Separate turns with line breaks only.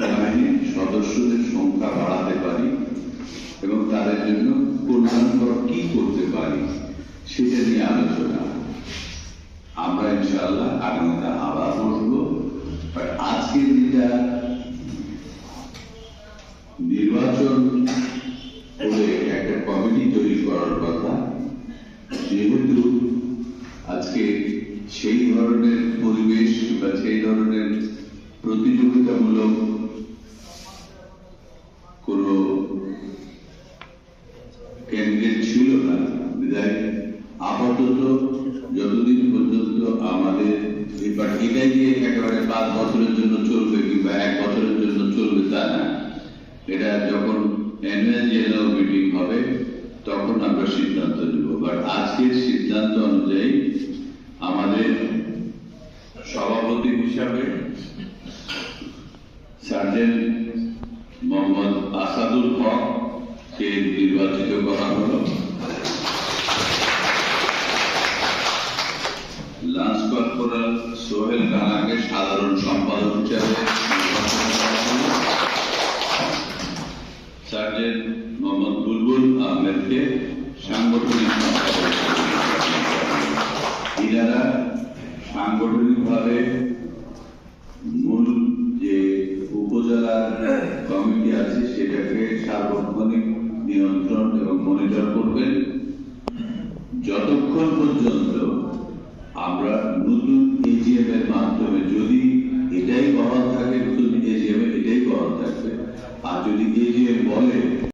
বাহিনীর সদস্যদের সংখ্যা বাড়াতে পারি এবং তাদের জন্য কল্যাণকর কি করতে পারি সেটা নিয়ে আলোচনা। আমরা ইনশাআল্লাহ আগামীতে আবার বসবো। বাট আজকে নির্বাচন করে একটা কমিটি তৈরি করার কথা। যেহেতু আজকে সেই ধরনের পরিবেশ বা সেই ধরনের প্রতিযোগিতামূলক ক্যান্ডিডেট ছিল না বিধায় আপাতত যতদিন পর্যন্ত আমাদের এই পার্টি এটাই যে একেবারে পাঁচ বছরের জন্য চলবে কিংবা এক বছরের জন্য চলবে তা না, এটা যখন অ্যানুয়াল জেনারেল মিটিং হবে, তখন আমরা সিদ্ধান্ত নেব। বাট আজকের সিদ্ধান্ত অনুযায়ী আমাদের সভাপতি হিসাবে সার্জেন্ট মোহাম্মদ আসাদুল হক কে নির্বাচিত করা হলো। লান্স কর্পোরাল সোহেল রানাকে সাধারণ সম্পাদক হিসাবে সার্জেন্ট মোহাম্মদ বুলবুল আহমেদকে সাংগঠনিক ইনারা সাংগঠনিকভাবে মূল যে উপজেলার কমিটি আছে সেটাকে সার্বক্ষণিক নিয়ন্ত্রণ এবং মনিটর করবেন। যতক্ষণ পর্যন্ত আমরা